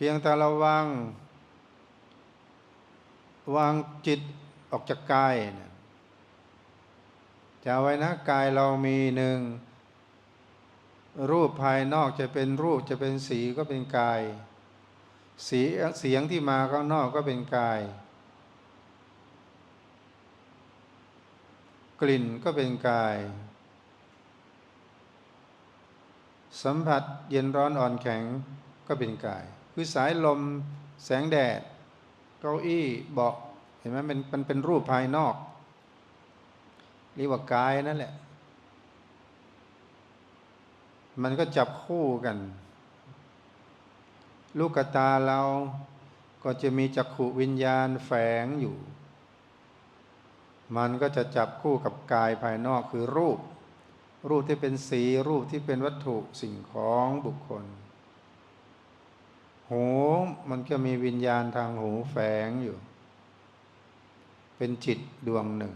พียงแต่เราวางวางจิตออกจากกายเนี่ยจะไว้นะกายเรามีหนึ่ง รูปภายนอกจะเป็นรูปจะเป็นสีก็เป็นกาย สีเสียงที่มาข้างนอกก็เป็นกาย กลิ่นก็เป็นกาย สัมผัสเย็นร้อนอ่อนแข็งก็เป็นกาย คือสายลมแสงแดด เก้าอี้เบาะเห็นไหมมันมันเป็นรูปภายนอกเรียกว่ากายนั่นแหละ มันก็จับคู่กัน ลูกตาเราก็จะมีจักขุวิญญาณแฝงอยู่ มันก็จะจับคู่กับกายภายนอกคือรูป รูปที่เป็นสีรูปที่เป็นวัตถุสิ่งของบุคคล หูมันก็มีวิญญาณทางหูแฝงอยู่ เป็นจิตดวงหนึ่ง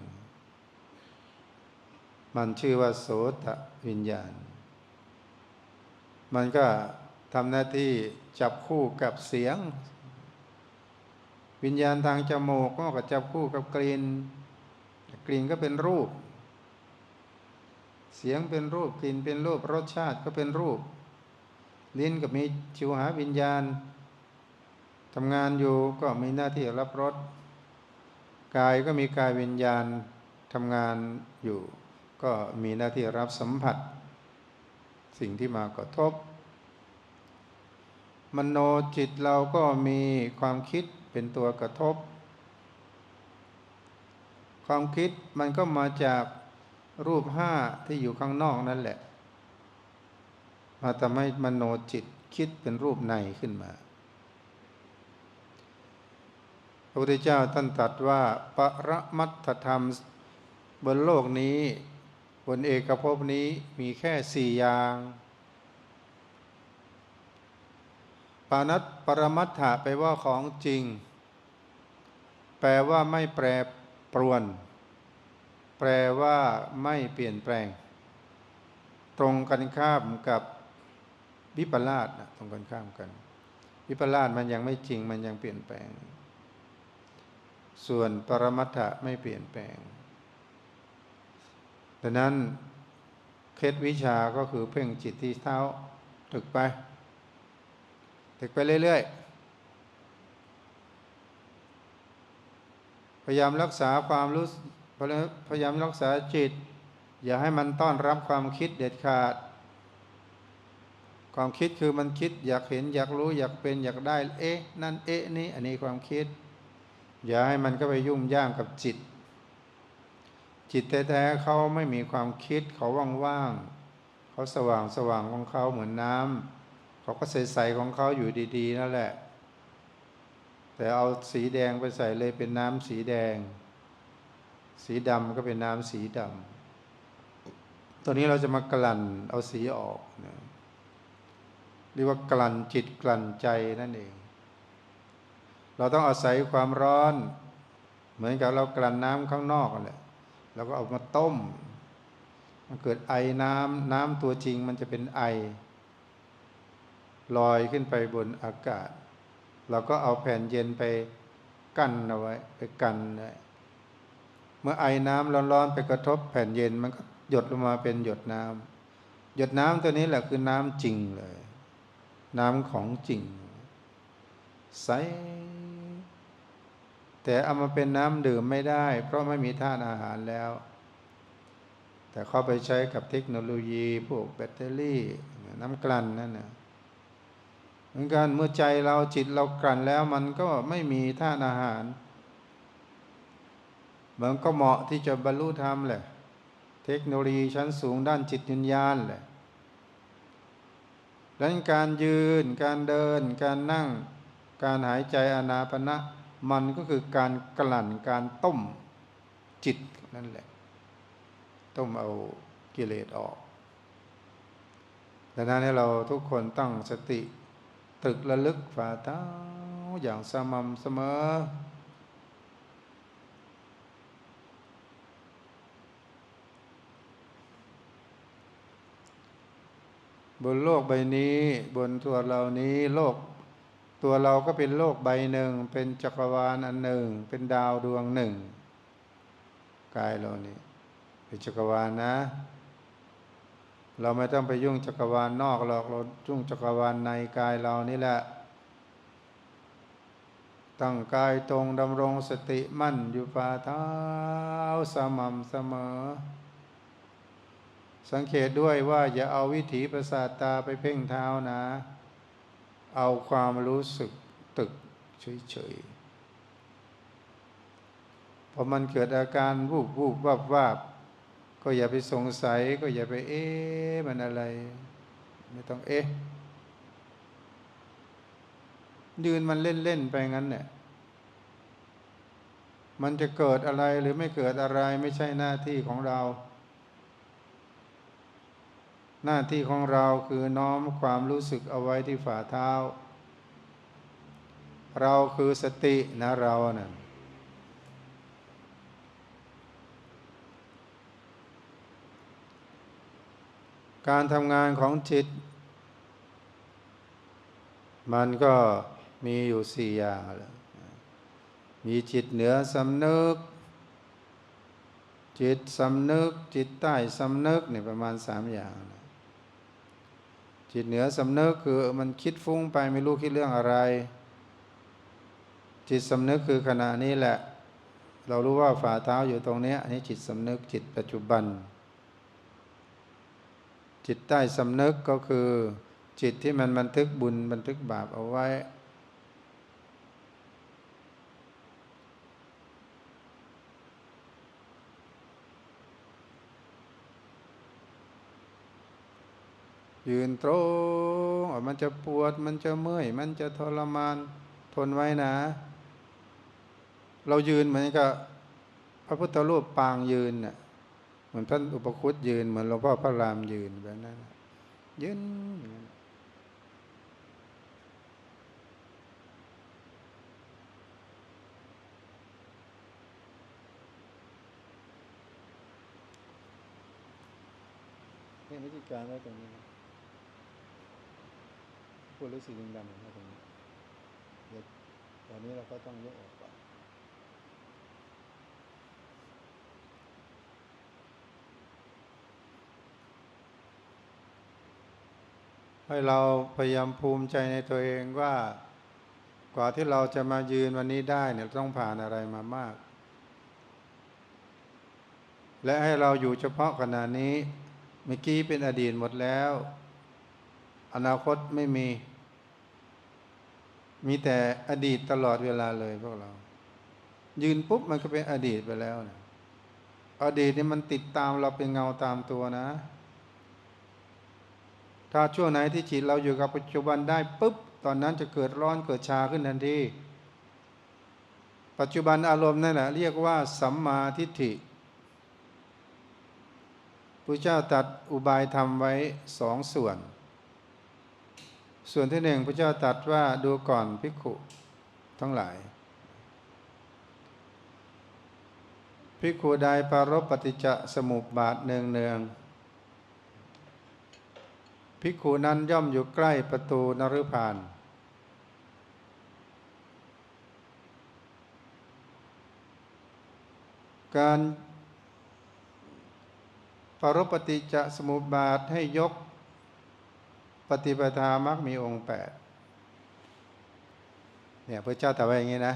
มันชื่อว่าโสตวิญญาณ มันก็ทำหน้าที่จับคู่กับเสียง วิญญาณทางจมูกก็จับคู่กับกลิ่นกลิ่นก็เป็นรูป เสียงเป็นรูปกลิ่นเป็นรูปรสชาติก็เป็นรูป ลิ้นก็มีชิวหาวิญญาณทำงานอยู่ก็มีหน้าที่รับรสกายก็มีกายวิญญาณทำงานอยู่ ก็มีหน้าที่รับสัมผัส สิ่งที่มากระทบ มโนจิตเราก็มีความคิดเป็นตัวกระทบ ความคิดมันก็มาจากรูปห้าที่อยู่ข้างนอกนั่นแหละ มาทำให้มโนจิตคิดเป็นรูปในขึ้นมา พระพุทธเจ้าท่านตรัสว่าปรมัตถธรรมบนโลกนี้ บนเอกภพนี้มีแค่สี่อย่างปานัตปรมัตถะแปลว่าของจริง แปลว่าไม่แปรปรวน แปลว่าไม่เปลี่ยนแปลง ตรงกันข้ามกับ วิปลาสนะตรงกันข้ามกัน วิปลาสมันยังไม่จริงมันยังเปลี่ยนแปลง ส่วนปรมัตถะไม่เปลี่ยนแปลงดังนั้นเคล็ดวิชาก็คือเพ่งจิตที่เท้าถึกไป ถึกไปเรื่อยๆ พยายามรักษาความรู้พยายามรักษาจิต อย่าให้มันต้อนรับความคิดเด็ดขาด ความคิดคือมันคิดอยากเห็นอยากรู้อยากเป็นอยากได้ เอ๊ะ นั่นเอ๊ะนี่อันนี้ความคิด อย่าให้มันก็ไปยุ่งย่ามกับจิต จิตแท้ๆเขาไม่มีความคิดเขาว่างๆเขาสว่างสว่างของเขาเหมือนน้ำเขาก็ใสๆของเขาอยู่ดีๆนั่นแหละ แต่เอาสีแดงไปใส่เลยเป็นน้ำสีแดง สีดำก็เป็นน้ำสีดำตอนนี้เราจะมากลั่นเอาสีออกนะ เรียกว่ากลั่นจิตกลั่นใจนั่นเอง เราต้องอาศัยความร้อน เหมือนกับเรากลั่นน้ำข้างนอกนั่นแหละเราก็เอามาต้ม มันเกิดไอน้ำน้ำตัวจริงมันจะเป็นไอ ลอยขึ้นไปบนอากาศ เราก็เอาแผ่นเย็นไปกั้นเอาไว้ไปกันไว้เมื่อไอน้ำร้อนๆไปกระทบแผ่นเย็นมันก็หยดลงมาเป็นหยดน้ำหยดน้ำตัวนี้แหละคือน้ำจริงเลย น้ำของจริง ใส แต่เอามาเป็นน้ำดื่มไม่ได้ เพราะไม่มีธาตุอาหารแล้ว แต่เข้าไปใช้กับเทคโนโลยีพวกแบตเตอรี่ น้ำกลั่นนั่นนะเหมือนกันเมื่อใจเราจิตเรากลั่นแล้วมันก็ไม่มีธาตุอาหาร มันก็เหมาะที่จะบรรลุธรรมแหละ เทคโนโลยีชั้นสูงด้านจิตวิญญาณแหละ ดังนั้นการยืน การเดิน การนั่ง การหายใจอนาปณะมันก็คือการกลั่นการต้มจิตนั่นแหละ ต้มเอากิเลสออกดังนั้นให้เราทุกคนตั้งสติตรึกระลึกฝ่าเท้าอย่างสม่ำเสมอ บนโลกใบนี้ บนตัวเรานี้โลก ตัวเราก็เป็นโลกใบหนึ่ง เป็นจักรวาลอันหนึ่ง เป็นดาวดวงหนึ่งกายเรานี่เป็นจักรวาลนะ เราไม่ต้องไปยุ่งจักรวาลนอกหรอกเรายุ่งจักรวาลในกายเรานี่แหละตั้งกายตรงดำรงสติมั่นอยู่ฝ่าเท้าสม่ำเสมอ สังเกตด้วยว่าอย่าเอาวิถีประสาทตาไปเพ่งเท้านะ เอาความรู้สึกตึกเฉยๆพอมันเกิดอาการวูบวูบวับวับก็อย่าไปสงสัยก็อย่าไปเอ๊ะมันอะไร ไม่ต้องเอ๊ะยืนมันเล่น ๆ ไปงั้นเนี่ยมันจะเกิดอะไรหรือไม่เกิดอะไรไม่ใช่หน้าที่ของเรา หน้าที่ของเราคือน้อมความรู้สึกเอาไว้ที่ฝ่าเท้า เราคือสตินะเรานะ่ะการทำงานของจิต มันก็มีอยู่สี่อย่างแหละมีจิตเหนือสำนึก จิตสำนึก จิตใต้สำนึกเนี่ยประมาณสามอย่าง จิตเหนือสำนึกคือมันคิดฟุ้งไปไม่รู้คิดเรื่องอะไร จิตสำนึกคือขณะนี้แหละ เรารู้ว่าฝ่าเท้าอยู่ตรงนี้อันนี้จิตสำนึกจิตปัจจุบัน จิตใต้สำนึกก็คือ จิตที่มันบันทึกบุญบันทึกบาปเอาไว้ ยืนตรงมันจะปวด มันจะเมื่อย มันจะทรมาน ทนไว้นะ เรายืนเหมือนกับพระพุทธรูปปางยืนน่ะ เหมือนท่านอุปคุตยืน เหมือนหลวงพ่อพระรามยืนแบบนั้นยืนอย่างนั้นนี่วิธีการไว้ตรงนี้ พูดรู้สึกดำๆไว้ตรงนี้เดี๋ยวตอนนี้เราก็ต้องยกออกก่อนให้เราพยายามภูมิใจในตัวเองว่ากว่าที่เราจะมายืนวันนี้ได้เนี่ยต้องผ่านอะไรมามาก และให้เราอยู่เฉพาะขณะนี้เมื่อกี้เป็นอดีตหมดแล้ว อนาคตไม่มี มีแต่อดีตตลอดเวลาเลยพวกเรา ยืนปุ๊บมันก็เป็นอดีตไปแล้วนะอดีตเนี่ยมันติดตามเราเป็นเงาตามตัวนะ ถ้าช่วงไหนที่จิตเราอยู่กับปัจจุบันได้ปุ๊บ ตอนนั้นจะเกิดร้อนเกิดชาขึ้นทันทีปัจจุบันอารมณ์นั่นแหละเรียกว่าสัมมาทิฏฐิพระเจ้าตัดอุบายทำไว้สองส่วน ส่วนที่หนึ่งพระเจ้าตัดว่าดูก่อนภิกขุทั้งหลายภิกขุใดปารบปฏิจจสมุปบาทเนืองเนืองๆภิกขุนั้นย่อมอยู่ใกล้ประตูนรุพานการปรบปฏิจจสมุปบาทให้ยก ปฏิปทามักมีองค์แปดเนี่ยพระเจ้าตรัสไว้อย่างนี้นะ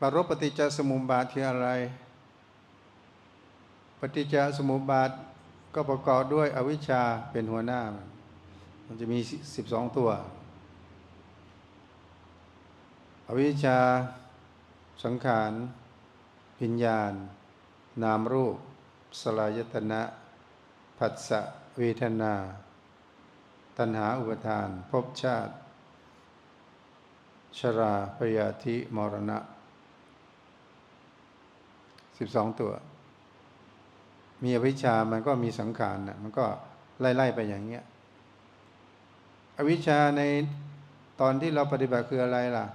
ปรปฏิจจสมุปบาทคืออะไร ปฏิจจสมุปบาทก็ประกอบด้วยอวิชชาเป็นหัวหน้า มันมันจะมีสิบสองตัว อวิชชา สังขารวิญญาณ นามรูป สลายตนะ ผัสสะเวทนา ตัณหาอุปทานภพชาติ ชราพยาธิมรณะสิบสองตัว มีอวิชชามันก็มีสังขารนะมันก็ไล่ๆไปอย่างเงี้ยอวิชชาในตอนที่เราปฏิบัติคืออะไรล่ะ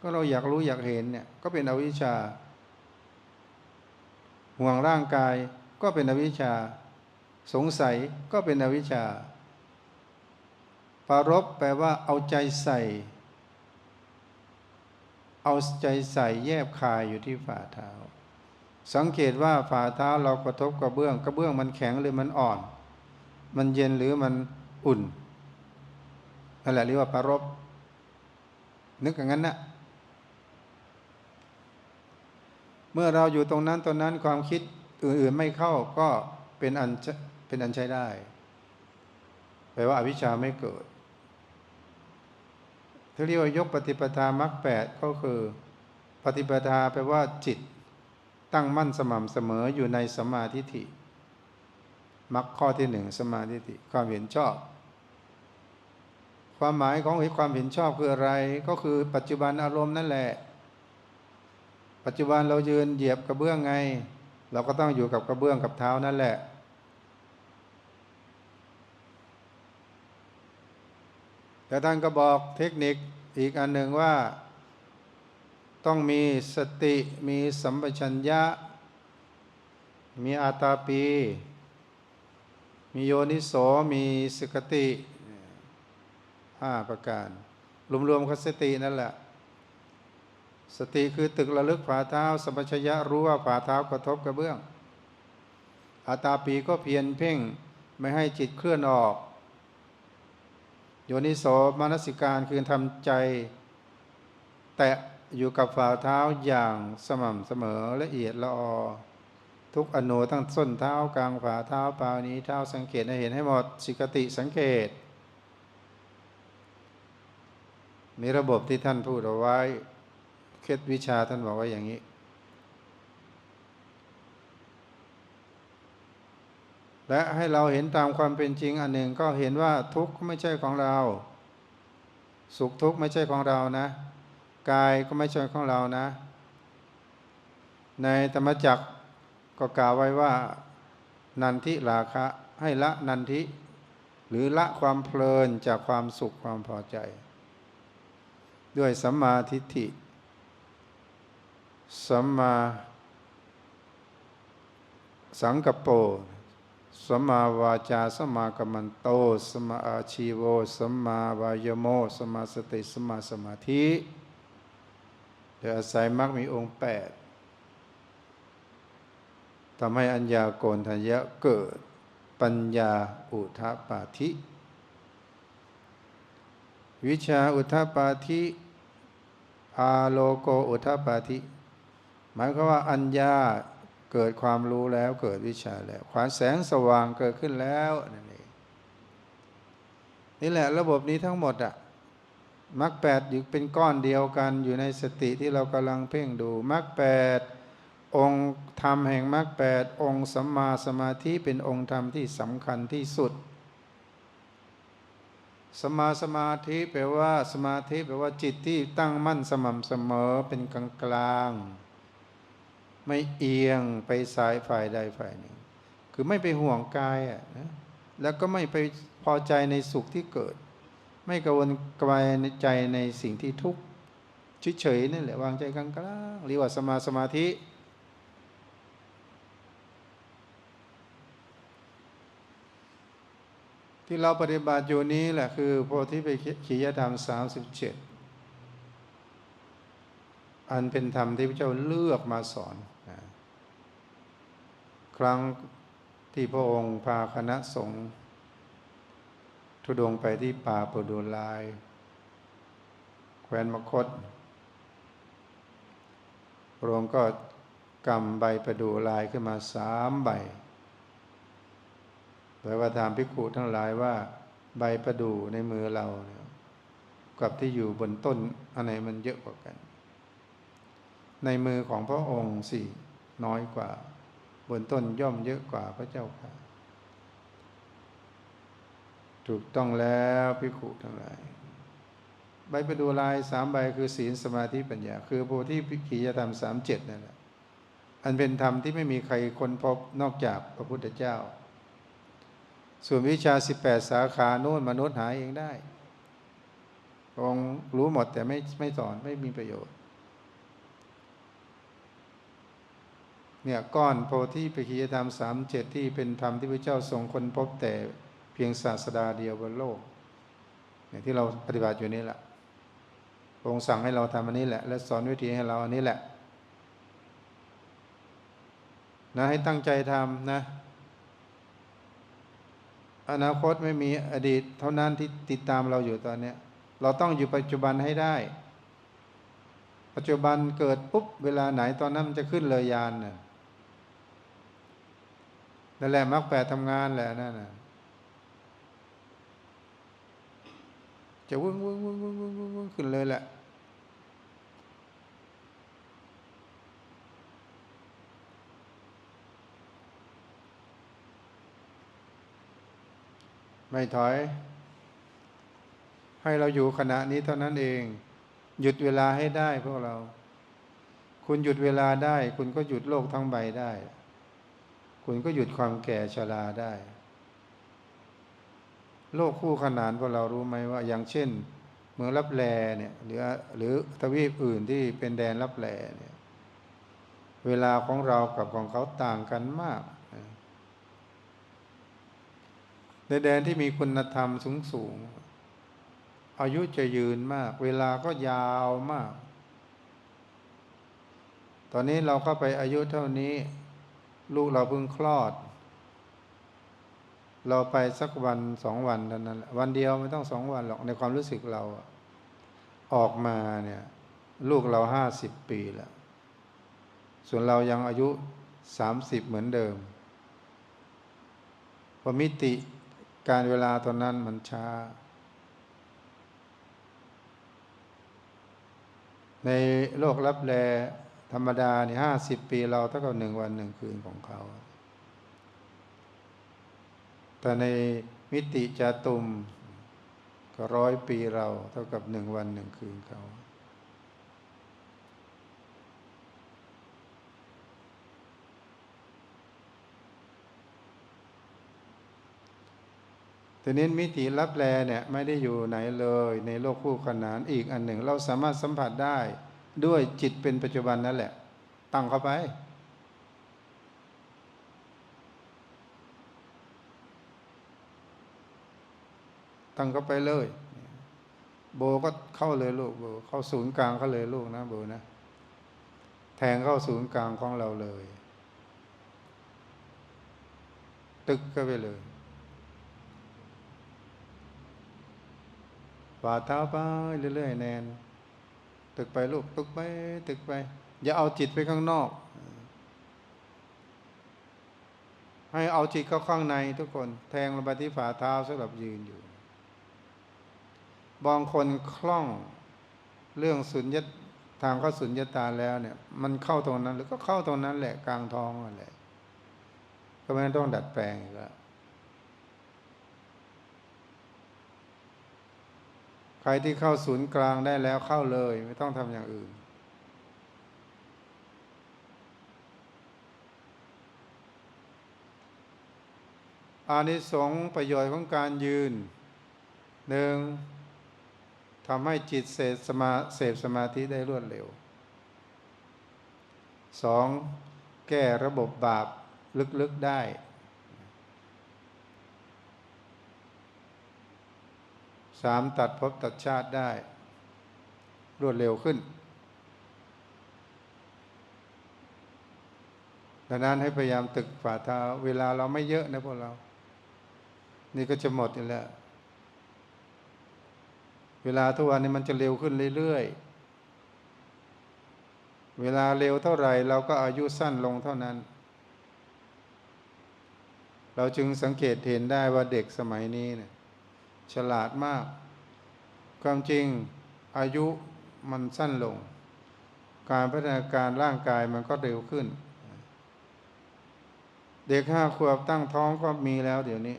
ก็เราอยากรู้อยากเห็นเนี่ยก็เป็นอวิชชา ห่วงร่างกายก็เป็นอวิชชา สงสัยก็เป็นอวิชชา ปารบแปลว่าเอาใจใส่ เอาใจใส่แยบคายอยู่ที่ฝ่าเท้า สังเกตว่าฝ่าเท้าเรากระทบกระเบื้อง กระเบื้องมันแข็งหรือมันอ่อน มันเย็นหรือมันอุ่นนั่นแหละเรียกว่าปารบนึกอย่างนั้นนะเมื่อเราอยู่ตรงนั้นตรงนั้นความคิดอื่นๆไม่เข้าก็เป็นอัน เป็นอันใช้ได้แปลว่าอาวิชชาไม่เกิดที่เรียกว่ายกปฏิปทามรรคแปดก็คือ ปฏิปทาแปลว่าจิต ตั้งมั่นสม่ำเสมออยู่ในสมาธิฐิมรรคข้อที่หนึ่งสมมาธิฐิความเห็นชอบ ความหมายของความเห็นชอบคืออะไร ก็คือปัจจุบันอารมณ์นั่นแหละ ปัจจุบันเรายืนเหยียบกระเบื้องไง เราก็ต้องอยู่กับกระเบื้องกับเท้านั่นแหละ แต่ท่านก็บอกเทคนิคอีกอันหนึ่งว่า ต้องมีสติมีสัมปชัญญะ มีอาตาปี มีโยนิโสมีสกติห้าประการ รวมๆกัสตินั่นแหละ สติคือตึกระลึกฝ่าเท้า สัมปชัญญะรู้ว่าฝ่าเท้ากระทบกระเบื้องอาตาปีก็เพียรเพ่งไม่ให้จิตเคลื่อนออก โยนิโสมนสิการคือทำใจ แตะอยู่กับฝ่าเท้าอย่างสม่ำเสมอละเอียดละออทุกอนุตั้งส้นเท้ากลางฝ่าเท้าปลายนี้เท้าสังเกตให้เห็นให้หมดสิกติสังเกต มีระบบที่ท่านพูดเอาไว้ เคล็ดวิชาท่านบอกว่าอย่างนี้ และให้เราเห็นตามความเป็นจริงอันหนึ่งก็เห็นว่าทุกข์ไม่ใช่ของเรา สุขทุกข์ไม่ใช่ของเรานะ กายก็ไม่ใช่ของเรานะ ในธรรมจักรก็กล่าวไว้ว่า นันทิราคะให้ละนันทิ หรือละความเพลินจากความสุขความพอใจ ด้วยสัมมาทิฏฐิสัมมาสังกปร สัมมาวาจาสัมมากัมมันโตสัมมาอาชีโวสัมมาวายโมสัมมาสติสัมมาสมาธิโดยอาศัยมรรคมีองค์แปดทำให้อัญญาโกณทัญญะเกิด ปัญญาอุทาปาธิ วิชาอุทาปาธิอาโลโกอุทาปาธิ หมายความว่าอัญญา เกิดความรู้แล้วเกิดวิชาแล้วความแสงสว่างเกิดขึ้นแล้วนั่นเองนี่แหละระบบนี้ทั้งหมดอะมรรคแปดอยู่เป็นก้อนเดียวกันอยู่ในสติที่เรากำลังเพ่งดูมรรคแปดองค์ธรรมแห่งมรรคแปดองค์สัมมาสมาธิเป็นองค์ธรรมที่สำคัญที่สุดสมาสมาธิแปลว่าสมาธิแปลว่าจิตที่ตั้งมั่นสม่ำเสมอเป็นกลางกลาง ไม่เอียงไปสายฝ่ายใดฝ่ายหนึ่ง คือไม่ไปห่วงกายอะนะแล้วก็ไม่ไปพอใจในสุขที่เกิด ไม่กังวลกายในใจในสิ่งที่ทุกข์เฉยๆนั่นแหละวางใจกลางกลางๆเรียกว่าสมาสมาธิที่เราปฏิบัติอยู่นี้แหละคือโพธิปัจขิยธรรมสามสิบเจ็ดอันเป็นธรรมที่พระเจ้าเลือกมาสอน ครั้งที่พระองค์พาคณะสงฆ์ทุดงไปที่ป่าปดูลาย แคว้นมคต พระองค์ก็กำใบประดูลายขึ้นมาสามใบโดยว่าถามพิกุทั้งหลายว่าใบประดูในมือเราเนี่ยกับที่อยู่บนต้นอันไหนมันเยอะกว่ากัน ในมือของพระองค์สี่น้อยกว่า นต้นย่อมเยอะกว่าพระเจ้าค่ะ ถูกต้องแล้วพิกุทั้งหลาย ใบประดูลายสามใบคือศีลสมาธิปัญญา คือโพธิพิขียธรรมสามเจ็ดนั่นแหละอันเป็นธรรมที่ไม่มีใครค้นพบนอกจากพระพุทธเจ้า ส่วนวิชาสิบแปดสาขาโน้นมนุษย์หาเองได้องรู้หมดแต่ไม่ไม่สอนไม่มีประโยชน์ เนี่ยก้อนโพธิปิคียธรรมสามเจ็ดที่เป็นธรรมที่พระเจ้าทรงคนพบแต่เพียงศาสดาเดียวบนโลกเนี่ยที่เราปฏิบัติอยู่นี่แหละองค์สั่งให้เราทำอันนี้แหละ และสอนวิธีให้เราอันนี้แหละนะให้ตั้งใจทำนะ อนาคตไม่มีอดีต เท่านั้นที่ติดตามเราอยู่ตอนเนี้ยเราต้องอยู่ปัจจุบันให้ได้ ปัจจุบันเกิดปุ๊บเวลาไหนตอนนั้นมันจะขึ้นเลยยานน่ะ นั่นแหละมรรคแปดทำงานแหละนั่นน่ะจะวึ่งวึ่งวึ่งวึ่งวึ่งวึ่งวึ่งขึ้นเลยแหละไม่ถอย ให้เราอยู่ขณะนี้เท่านั้นเอง หยุดเวลาให้ได้พวกเรา คุณหยุดเวลาได้ คุณก็หยุดโลกทั้งใบได้ คุณก็หยุดความแก่ชราได้ โลกคู่ขนานพวกเรารู้ไหมว่า อย่างเช่น เมืองรับแลเนี่ยหรือหรือทวีปอื่นที่เป็นแดนรับแลเนี่ยเวลาของเรากับของเขาต่างกันมาก ในแดนที่มีคุณธรรมสูงสูงอายุจะยืนมาก เวลาก็ยาวมาก ตอนนี้เราก็ไปอายุเท่านี้ ลูกเราเพิ่งคลอด เราไปสักวันสองวันเท่านั้นวันเดียวไม่ต้องสองวันหรอกในความรู้สึกเราอออกมาเนี่ยลูกเราห้าสิบปีแล้ว ส่วนเรายังอายุสามสิบเหมือนเดิมพอมิติการเวลาตอนนั้นมันช้า ในโลกรับแล ธรรมดานี่ห้าสิบปีเราเท่ากับหนึ่งวันหนึ่งคืนของเขา แต่ในมิติจาตุมก็ร้อยปีเราเท่ากับหนึ่งวันหนึ่งคืนเขา ทีนี้มิติรับแลเนี่ยไม่ได้อยู่ไหนเลยในโลกคู่ขนานอีกอันหนึ่งเราสามารถสัมผัสได้ ด้วยจิตเป็นปัจจุบันนั่นแหละ ตั้งเข้าไป ตั้งเข้าไปเลย โบก็เข้าเลยลูกโบเข้าศูนย์กลางเขาเลยลูกนะโบนะแทงเข้าศูนย์กลางของเราเลย ตึกก็ไปเลยฝ่าเท้าไปเรื่อยๆแนน ตึกไปลูกตึกไป ตึกไป อย่าเอาจิตไปข้างนอก ให้เอาจิตเข้าข้างในทุกคน แทงลงไปที่ฝ่าเท้าสำหรับยืนอยู่บางคนคล่องเรื่องสุญญทางเข้าสุญญตาแล้วเนี่ย มันเข้าตรงนั้น หรือก็เข้าตรงนั้นแหละกลางท้องนั่นแหละ ก็ไม่ต้องดัดแปลงอีกแล้ว ใครที่เข้าศูนย์กลางได้แล้วเข้าเลย ไม่ต้องทำอย่างอื่น อานิสงส์ประโยชน์ของการยืนหนึ่งทำให้จิตเสพสมาเสพสมาธิได้รวดเร็วสองแก้ระบบบาปลึกๆได้ สามตัดภพตัดชาติได้ รวดเร็วขึ้น ดังนั้นให้พยายามตึกฝ่าเท้า เวลาเราไม่เยอะนะพวกเรา นี่ก็จะหมดอยู่แล้ว เวลาทุกวันนี้มันจะเร็วขึ้นเรื่อยๆ เวลาเร็วเท่าไหร่ เราก็อายุสั้นลงเท่านั้นเราจึงสังเกตเห็นได้ว่าเด็กสมัยนี้เนี่ย ฉลาดมาก ความจริงอายุมันสั้นลง การพัฒนาการร่างกายมันก็เร็วขึ้น เด็กห้าขวบตั้งท้องก็มีแล้วเดี๋ยวนี้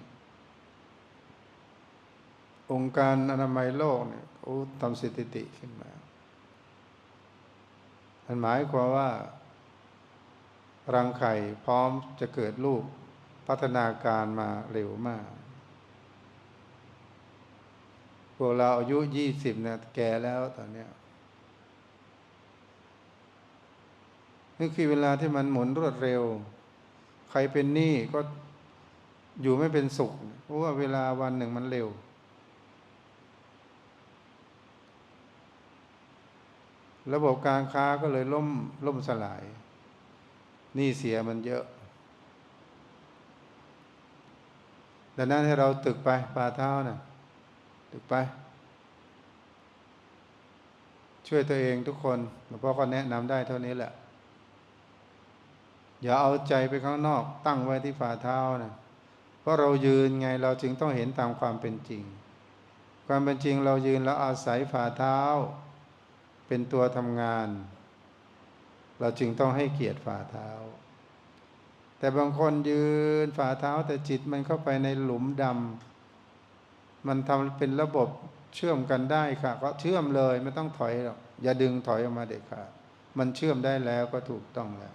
องค์การอนามัยโลกเนี่ยเขาทำสถิติขึ้นมามันหมายความว่า รังไข่พร้อมจะเกิดลูกพัฒนาการมาเร็วมาก พวกเราอายุยี่สิบน่ะแก่แล้วตอนเนี้ยนี่คือเวลาที่มันหมุนรวดเร็ว ใครเป็นหนี้ก็อยู่ไม่เป็นสุข เพราะว่าเวลาวันหนึ่งมันเร็ว ระบบการค้าก็เลยล่มล่มสลายหนี้เสียมันเยอะดังนั้นให้เราตึกไปปลาเท้านะ่ะ ตึกไปช่วยตัวเองทุกคนหลวงพ่อก็แนะนำได้เท่านี้แหละ อย่าเอาใจไปข้างนอก ตั้งไว้ที่ฝ่าเท้านะเพราะเรายืนไงเราจึงต้องเห็นตามความเป็นจริง ความเป็นจริงเรายืนแล้วอาศัยฝ่าเท้า เป็นตัวทำงาน เราจึงต้องให้เกียรติฝ่าเท้า แต่บางคนยืนฝ่าเท้าแต่จิตมันเข้าไปในหลุมดำ มันทำเป็นระบบเชื่อมกันได้ค่ะ ก็เชื่อมเลยไม่ต้องถอยหรอกอย่าดึงถอยออกมาเด็ดขาดมันเชื่อมได้แล้วก็ถูกต้องแล้ว